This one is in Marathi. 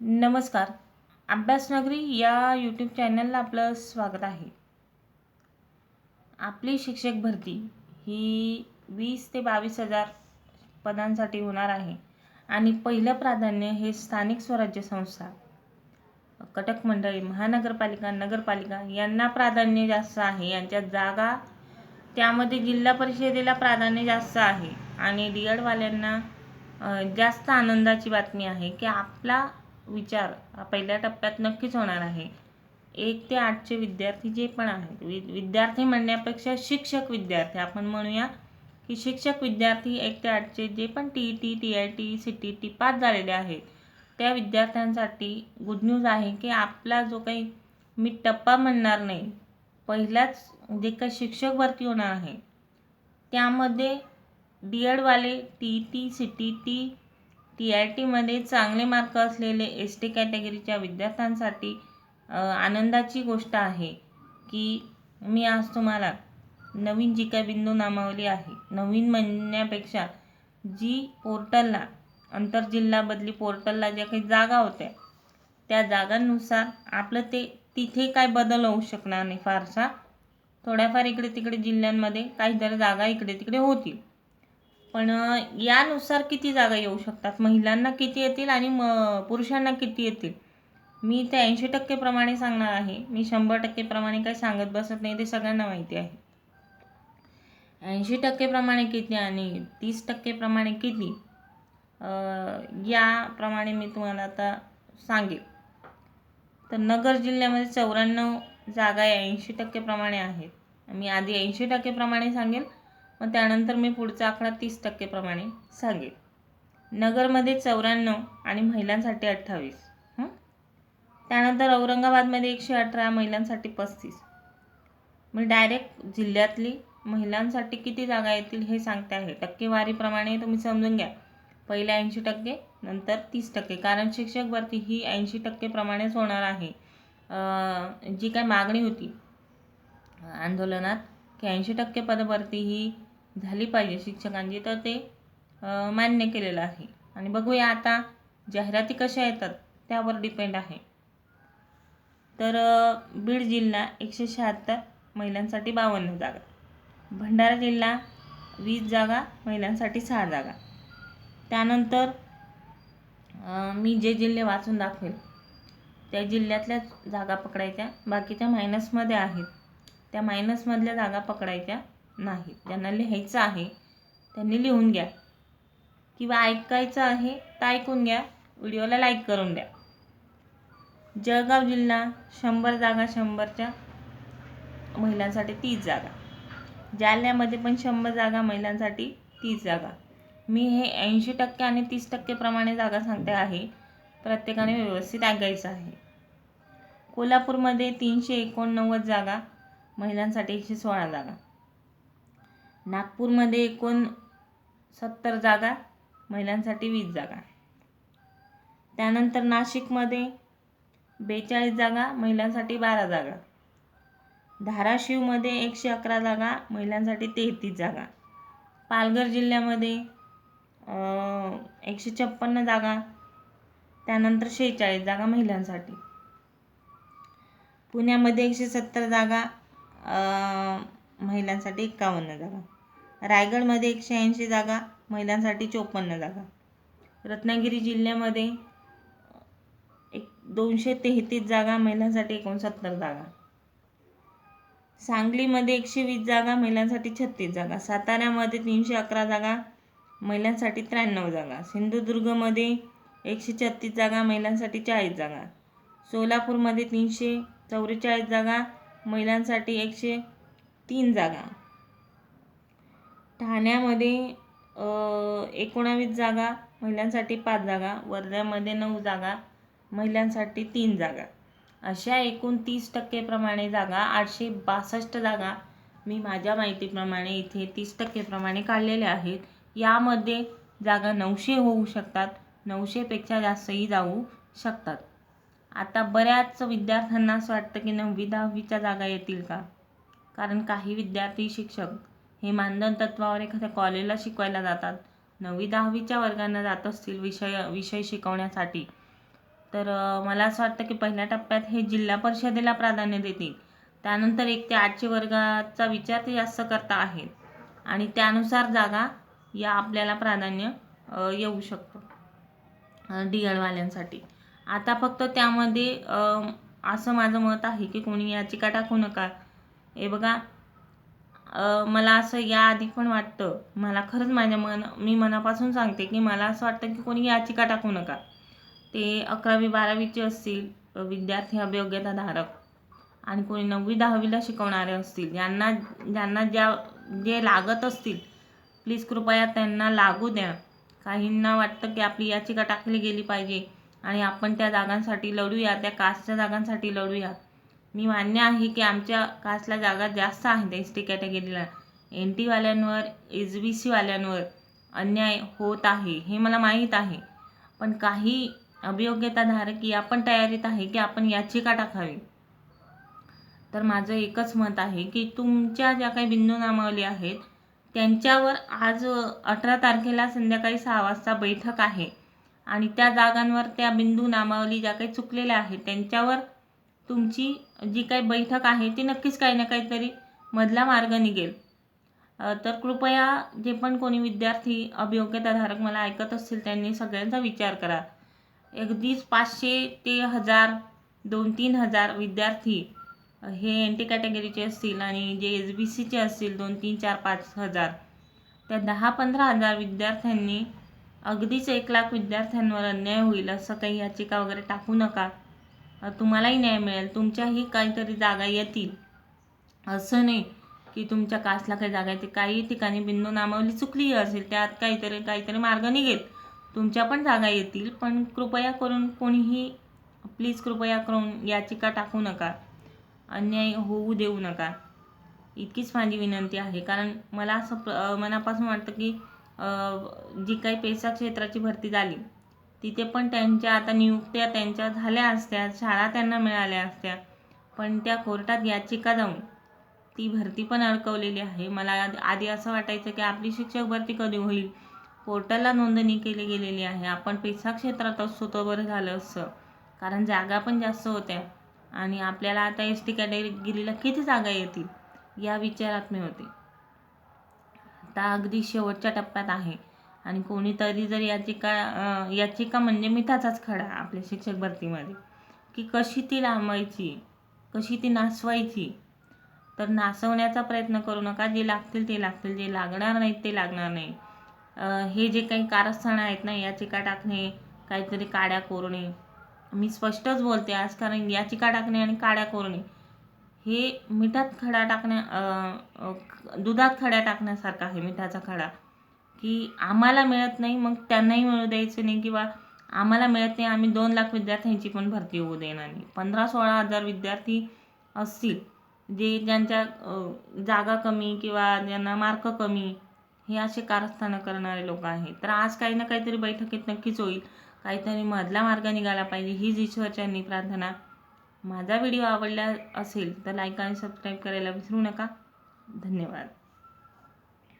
नमस्कार. अभ्यासनगरी या यूट्यूब चॅनलला आपलं स्वागत आहे. आपली शिक्षक भरती ही वीस ते बावीस हजार पदांसाठी होणार आहे आणि पहिलं प्राधान्य हे स्थानिक स्वराज्य संस्था कटक मंडळी महानगरपालिका नगरपालिका यांना प्राधान्य जास्त आहे. यांच्या जागा त्यामध्ये जिल्हा परिषदेला प्राधान्य जास्त आहे आणि डी एडवाल्यांना जास्त आनंदाची बातमी आहे की आपला विचार पहिल्या टप्प्यात नक्कीच होणार आहे. एक ते आठचे विद्यार्थी जे पण आहेत वि विद्यार्थी म्हणण्यापेक्षा शिक्षक विद्यार्थी आपण म्हणूया की शिक्षक विद्यार्थी एक ते आठचे जे पण T E T T I T C T T pass झालेले आहेत त्या विद्यार्थ्यांसाठी गुड न्यूज आहे की आपला जो काही मी टप्पा म्हणणार नाही पहिलाच जे काही शिक्षक भरती होणार आहे त्यामध्ये D एडवाले T E T C T T T I टीमध्ये चांगले मार्क असलेले एस टी कॅटेगरीच्या विद्यार्थ्यांसाठी आनंदाची गोष्ट आहे की मी आज तुम्हाला नवीन जी काय बिंदू नामावली आहे. नवीन म्हणण्यापेक्षा जी पोर्टलला आंतरजिल्हा बदली पोर्टलला ज्या काही जागा होत्या त्या जागांनुसार आपलं ते तिथे काय बदल होऊ शकणार नाही. फारसा थोड्याफार इकडे तिकडे जिल्ह्यांमध्ये काही जरा जागा इकडे तिकडे होतील. पण यानुसार किती जागा येऊ शकतात? महिलांना किती येतील आणि म पुरुषांना किती येतील? मी ते ऐंशी टक्केप्रमाणे सांगणार आहे. मी शंभर टक्केप्रमाणे काही सांगत बसत नाही ते सगळ्यांना माहिती आहे. ऐंशी टक्केप्रमाणे किती आणि तीस टक्केप्रमाणे किती? याप्रमाणे मी तुम्हाला आता सांगेल. तर नगर जिल्ह्यामध्ये चौऱ्याण्णव जागा या ऐंशी टक्केप्रमाणे आहेत. मी आधी ऐंशी टक्केप्रमाणे सांगेल. मग त्यानंतर मी पुढचा आकडा तीस टक्केप्रमाणे सांगेन नगरमध्ये चौऱ्याण्णव आणि महिलांसाठी अठ्ठावीस. हं? त्यानंतर औरंगाबादमध्ये एकशे अठरा महिलांसाठी पस्तीस. मी डायरेक्ट जिल्ह्यातली महिलांसाठी किती जागा येतील हे सांगते आहे. टक्केवारीप्रमाणे तुम्ही समजून घ्या. पहिले ऐंशी टक्के नंतर तीस टक्के. कारण शिक्षक भरती ही ऐंशी टक्केप्रमाणेच होणार आहे. जी काय मागणी होती आंदोलनात की ऐंशी टक्के पदभरती ही झाली पाहिजे शिक्षकांची. तर ते मान्य केलेलं आहे. आणि बघूया आता जाहिराती कशा येतात त्यावर डिपेंड आहे. तर बीड जिल्हा एकशे शहात्तर महिलांसाठी बावन्न जागा. भंडारा जिल्हा वीस जागा महिलांसाठी सहा जागा. त्यानंतर मी जे जिल्हे वाचून दाखवेल त्या जिल्ह्यातल्या जागा पकडायच्या. बाकीच्या मायनसमध्ये आहेत. त्या मायनसमधल्या जागा पकडायच्या. नाहीत ज्यांना लिहायचं आहे त्यांनी लिहून घ्या. किंवा ऐकायचं आहे तर ऐकून घ्या. व्हिडिओला लाईक करून द्या. जळगाव जिल्हा शंभर जागा शंभरच्या महिलांसाठी तीस जागा. जालन्यामध्ये पण शंभर जागा महिलांसाठी तीस जागा. मी हे ऐंशी टक्के आणि तीस टक्केप्रमाणे जागा सांगते आहे. प्रत्येकाने व्यवस्थित ऐकायचं आहे. कोल्हापूरमध्ये तीनशे एकोणनव्वद जागा महिलांसाठी एकशे सोळा जागा. नागपूरमध्ये एकूण सत्तर जागा महिलांसाठी वीस जागा. त्यानंतर नाशिकमध्ये बेचाळीस जागा महिलांसाठी बारा जागा. धाराशिवमध्ये एकशे अकरा जागा महिलांसाठी तेहतीस जागा. पालघर जिल्ह्यामध्ये एकशे छप्पन्न जागा त्यानंतर शेहेचाळीस जागा महिलांसाठी. पुण्यामध्ये एकशे सत्तर जागा महिलांसाठी एकावन्न जागा. रायगडमध्ये एकशे ऐंशी जागा महिलांसाठी चोपन्न जागा. रत्नागिरी जिल्ह्यामध्ये एक दोनशे तेहतीस जागा महिलांसाठी एकोणसत्तर जागा. सांगलीमध्ये एकशे वीस जागा महिलांसाठी छत्तीस जागा. साताऱ्यामध्ये तीनशे अकरा जागा महिलांसाठी त्र्याण्णव जागा. सिंधुदुर्गमध्ये एकशे छत्तीस जागा महिलांसाठी चाळीस जागा. सोलापूरमध्ये तीनशे चौवेचाळीस जागा महिलांसाठी एकशे तीन जागा. ठाण्यामध्ये एकोणावीस जागा महिलांसाठी पाच जागा वर्ध्यामध्ये नऊ जागा महिलांसाठी तीन जागा. अशा एकूण तीस टक्केप्रमाणे जागा आठशे बासष्ट जागा मी माझ्या माहितीप्रमाणे इथे तीस टक्केप्रमाणे काढलेल्या आहेत. यामध्ये जागा नऊशे होऊ शकतात नऊशेपेक्षा जास्तही जाऊ शकतात. आता बऱ्याच विद्यार्थ्यांना असं वाटतं की नववी दहावीच्या जागा येतील का? कारण काही विद्यार्थी शिक्षक हे मानधन तत्वावर एखाद्या कॉलेजला शिकवायला जातात. नववी दहावीच्या वर्गांना जात असतील विषय विषय शिकवण्यासाठी. तर मला असं वाटतं की पहिल्या टप्प्यात हे जिल्हा परिषदेला प्राधान्य देतील. त्यानंतर एक ते आठचे वर्गाचा विचार ते जास्त करता आहेत. आणि त्यानुसार जागा या आपल्याला प्राधान्य येऊ शकतं. डी एडवाल्यांसाठी आता फक्त त्यामध्ये असं माझं मत आहे की कोणी याचिका टाकू नका. हे बघा मला असं याआधी पण वाटतं. मला खरंच माझ्या मन मी मनापासून सांगते की मला असं वाटतं की कोणी याचिका टाकू नका. ते अकरावी बारावीचे असतील. विद्यार्थी विद्यार्थी अभियोग्यताधारक आणि कोणी नववी दहावीला शिकवणारे असतील. ज्यांना ज्यांना ज्या जे लागत असतील प्लीज कृपया त्यांना लागू द्या. काहींना वाटतं की आपली याचिका टाकली गेली पाहिजे. आणि आपण त्या जागांसाठी लढूया त्या कास्टच्या जागांसाठी लढूया. मी मान्य आहे की आमच्या कास्टला जागा जास्त आहेत एस टी कॅटेगरीला. एन टीवाल्यांवर एस बी सीवाल्यांवर अन्याय होत आहे हे मला माहीत आहे. पण काही अभियोग्यताधारक या पण तयारीत आहे की आपण याचिका टाकावी? तर माझं एकच मत आहे की तुमच्या ज्या काही बिंदू नामावली आहेत त्यांच्यावर आज अठरा तारखेला संध्याकाळी सहा वाजता बैठक आहे. आणि त्या जागांवर त्या बिंदू नामावली ज्या काही चुकलेल्या आहेत त्यांच्यावर तुमची जी काही बैठक आहे ती नक्कीच काही ना काहीतरी मधला मार्ग निघेल. तर कृपया जे पण कोणी विद्यार्थी अभियोग्यताधारक मला ऐकत असतील त्यांनी सगळ्यांचा विचार करा. अगदीच पाचशे ते हजार दोन तीन हजार विद्यार्थी हे एन टी कॅटेगरीचे असतील आणि जे एस बी सीचे असतील दोन तीन चार पाच हजार. त्या दहा पंधरा हजार विद्यार्थ्यांनी अगदीच एक लाख विद्यार्थ्यांवर अन्याय होईल असं काही याचिका वगैरे टाकू नका. तुम्हालाही न्याय मिळेल. तुमच्याही काहीतरी जागा येतील. असं नाही की तुमच्या कास्टला काही जागा येते. काही ठिकाणी बिंदू नामावली चुकली असेल त्यात काहीतरी काहीतरी मार्ग निघेल. तुमच्या पण जागा येतील पण कृपया करून कोणीही प्लीज कृपया करून याचिका टाकू नका. अन्याय होऊ देऊ नका. इतकीच माझी विनंती आहे. कारण मला असं प्र- मनापासून वाटतं की जी काही पेशा क्षेत्राची भरती झाली तिथे पण त्यांच्या आता नियुक्त्या त्यांच्या झाल्या असत्या शाळा त्यांना मिळाल्या असत्या. पण त्या कोर्टात याचिका जाऊन ती भरती पण अडकवलेली आहे. मला आधी असं वाटायचं की आपली शिक्षक भरती कधी होईल? पोर्टलला नोंदणी केली गेलेली आहे. आपण पेसा क्षेत्रात असतो तर बरं झालं असतं कारण जागा पण जास्त होत्या. आणि आपल्याला आता एस टी कॅटेगिरीला किती जागा येतील? या विचारात मी होते. आता अगदी शेवटच्या टप्प्यात आहे. आणि कोणीतरी जर याचिका याचिका म्हणजे मिठाचाच खडा आपल्या शिक्षक भरतीमध्ये. की कशी ती लांबायची कशी ती नासवायची तर नासवण्याचा प्रयत्न करू नका. जे लागतील ते लागतील जे लागणार नाहीत ते लागणार नाही. हे जे काही कारस्थानं आहेत ना याचिका टाकणे काहीतरी काड्या कोरणे. मी स्पष्टच बोलते आज कारण याचिका टाकणे आणि काड्या कोरणे. हे मिठात खडा टाकण्या दुधात खड्या टाकण्यासारखा आहे मिठाचा खडा. की आम्हाला मिळत नाही मग त्यांनाही मिळू द्यायचं नाही किंवा आम्हाला मिळत नाही आम्ही दोन लाख विद्यार्थ्यांची पण भरती होऊ देणार नाही. पंधरा सोळा हजार विद्यार्थी असतील जे ज्यांच्या जागा कमी किंवा ज्यांना मार्क कमी हे असे कारस्थानं करणारे लोक आहेत. तर आज काही ना काहीतरी बैठकीत नक्कीच होईल. काहीतरी मधला मार्ग निघाला पाहिजे हीच ईश्वरच्यांनी प्रार्थना माझा व्हिडिओ आवडला असेल तर लाईक आणि सबस्क्राईब करायला विसरू नका. धन्यवाद.